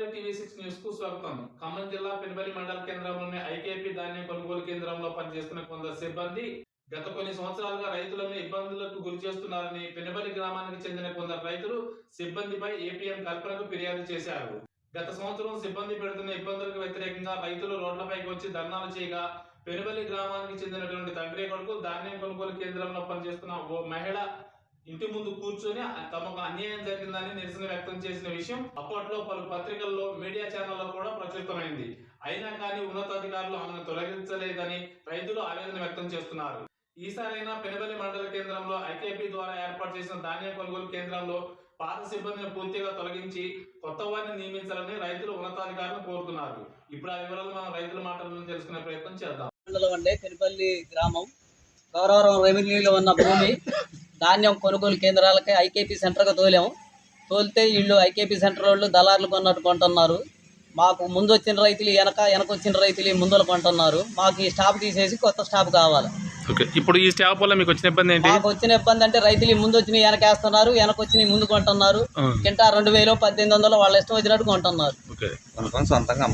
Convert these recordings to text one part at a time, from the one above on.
Penuballi TV six న్యూస్కు స్వాగతం. ఖమ్మం జిల్లా పెనుబలి మండల కేంద్రంలోని ఐకేపీ ధాన్యం కొనుగోలు కేంద్రంలో పనిచేస్తున్న కొందరు సిబ్బంది గత కొన్ని సంవత్సరాలుగా రైతులను ఇబ్బందులకు గురి చేస్తున్నారని పెనుబలి గ్రామానికి చెందిన కొందరు రైతులు సిబ్బందిపై ఏపీఎం కల్పనకు ఫిర్యాదు చేశారు. గత సంవత్సరం సిబ్బంది పెడుతున్న ఇబ్బందులకు వ్యతిరేకంగా రైతులు రోడ్లపైకి వచ్చి ధర్నాలు చేయగా పెనుబలి గ్రామానికి చెందినటువంటి తండ్రి కొడుకు ధాన్యం కొనుగోలు కేంద్రంలో పనిచేస్తున్న ఓ మహిళ ఇంటి ముందు కూర్చొని తమకు అన్యాయం జరిగిందని నిరసన వ్యక్తం చేసిన విషయం అప్పట్లో పలు పత్రికల్లో మీడియా ఛానల్లో కూడా ప్రచురితమైంది. అయినా కానీ ఉన్నతాధికారులు ఆమెను తొలగించలేదని రైతులు ఆవేదన వ్యక్తం చేస్తున్నారు. ఈసారైనా పెనబల్లి మండల కేంద్రంలో ఐకేపీ ద్వారా ఏర్పాటు చేసిన ధాన్యం కొనుగోలు కేంద్రంలో పాత సిబ్బందిని పూర్తిగా తొలగించి కొత్త వారిని నియమించాలని రైతులు ఉన్నతాధికారులను కోరుతున్నారు. ఇప్పుడు ఆ వివరాలు మనం రైతుల మాటలను తెలుసుకునే ప్రయత్నం చేద్దాం. మండలం అండి గ్రామం. గౌరవరం రెవెన్యూలో ఉన్న భూమి. ధాన్యం కొనుగోలు కేంద్రాలకి ఐకేపీ సెంటర్గా తోలాము తోలితే వీళ్ళు ఐకేపీ సెంటర్ వాళ్ళు దళారులు కొన్నట్టు కొంటున్నారు. మాకు ముందు వచ్చిన రైతులు వెనక వెనక వచ్చిన రైతులు ముందర కొంటున్నారు. మాకు ఈ స్టాప్ తీసేసి కొత్త స్టాప్ కావాలి. ఓకే. ఇప్పుడు ఈ స్టాప్ వల్ల మీకు వచ్చిన ఇబ్బంది ఏంటి? మాకు వచ్చిన ఇబ్బంది అంటే రైతులు ముందు వచ్చిన వెనకేస్తున్నారు వెనక వచ్చిన ముందు కొంటున్నారు. కింటా రెండు వేలు పద్దెనిమిది వందలు వాళ్ళ ఇష్టం వచ్చినట్టు కొంటున్నారు.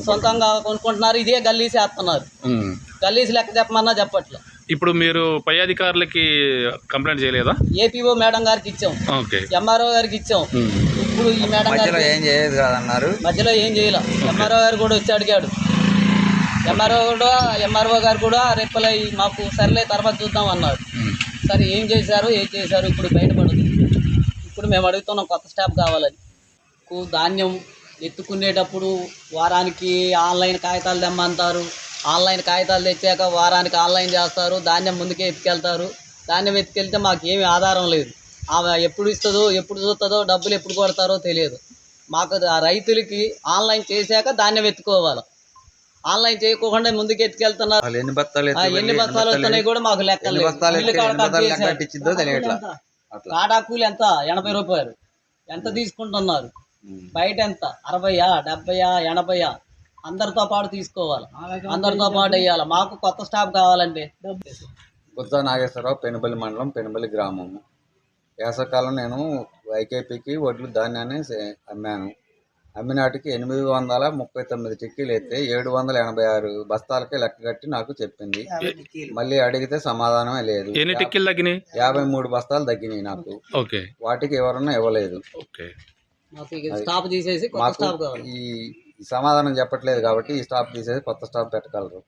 సొంతంగా కొనుక్కుంటున్నారు ఇదే గల్లీసి వేస్తున్నారు. గల్లీసి లెక్క చెప్పమన్నా చెప్పట్లే. ఇప్పుడు మీరు పై అధికారులకి కంప్లైంట్ చేయలేదా? ఏపీఓ మేడం గారికి ఇచ్చాం. ఓకే. ఎంఆర్ఓ గారికి ఇచ్చాం. ఇప్పుడు ఈ మేడం మధ్యలో గారికి ఏం చేయదు కదన్నారు. మధ్యలో ఏం చేయాల. ఎంఆర్ఓ గారు కూడా వచ్చి అడిగాడు. ఎంఆర్ఓ కూడా ఎంఆర్ఓ గారు కూడా రిప్లై మాకు సర్లే తర్వాత చూద్దాం అన్నారు. సరే ఏం చేశారు ఏం చేశారు ఇప్పుడు బయటపడదు. ఇప్పుడు మేము అడుగుతున్నాం కొత్త స్టాప్ కావాలని. కు- ధాన్యం ఎత్తుకునేటప్పుడు వారానికి ఆన్లైన్ కాగితాలు తెమ్మంటారు. ఆన్లైన్ కాగితాలు తెచ్చాక వారానికి ఆన్లైన్ చేస్తారు ధాన్యం ముందుకే ఎత్తుకెళ్తారు. ధాన్యం ఎత్తుకెళ్తే మాకు ఏమీ ఆధారం లేదు. ఆమె ఎప్పుడు ఇస్తుందో ఎప్పుడు చూస్తుందో డబ్బులు ఎప్పుడు కొడతారో తెలియదు. మాకు ఆ రైతులకి ఆన్లైన్ చేశాక ధాన్యం ఎత్తుకోవాలి. ఆన్లైన్ చేయకోకుండా ముందుకు ఎత్తుకెళ్తున్నారు. ఎన్ని బస్తాలు ఎన్ని బస్తాలు వస్తున్నాయి కూడా మాకు లెక్కలు కట్ కూలి ఎంత? ఎనభై రూపాయలు. ఎంత తీసుకుంటున్నారు. బయట ఎంత? అరవయా డెబ్బయా ఎనభయా? అందరితో పాటు తీసుకోవాలి. అందరితో పాటు వేయాలి. మాకు కొత్త స్టాప్ కావాలండి. బుద్ధ నాగేశ్వరరావు పెనుబలి మండలం పెనుబలి గ్రామము వేసవకాలం నేను ఐకేపీకి వడ్లు ధాన్యాన్ని అమ్మాను. అమ్మినాటికి ఎనిమిది వందల ముప్పై తొమ్మిది టిక్కీలు ఎత్తే ఏడు వందల ఎనభై ఆరు బస్తాలకే లెక్క కట్టి నాకు చెప్పింది. మళ్ళీ అడిగితే సమాధానమే లేదు. ఎన్ని టిక్కీలు తగ్గినాయి? యాభై మూడు బస్తాలు తగ్గినాయి నాకు. ఓకే. వాటికి ఎవరన్నా ఇవ్వలేదు. ఓకే. స్టాప్ తీసేసి కొత్త ఈ సమాధానం చెప్పట్లేదు కాబట్టి ఈ స్టాప్ తీసేసి కొత్త స్టాప్ పెట్టగలరు.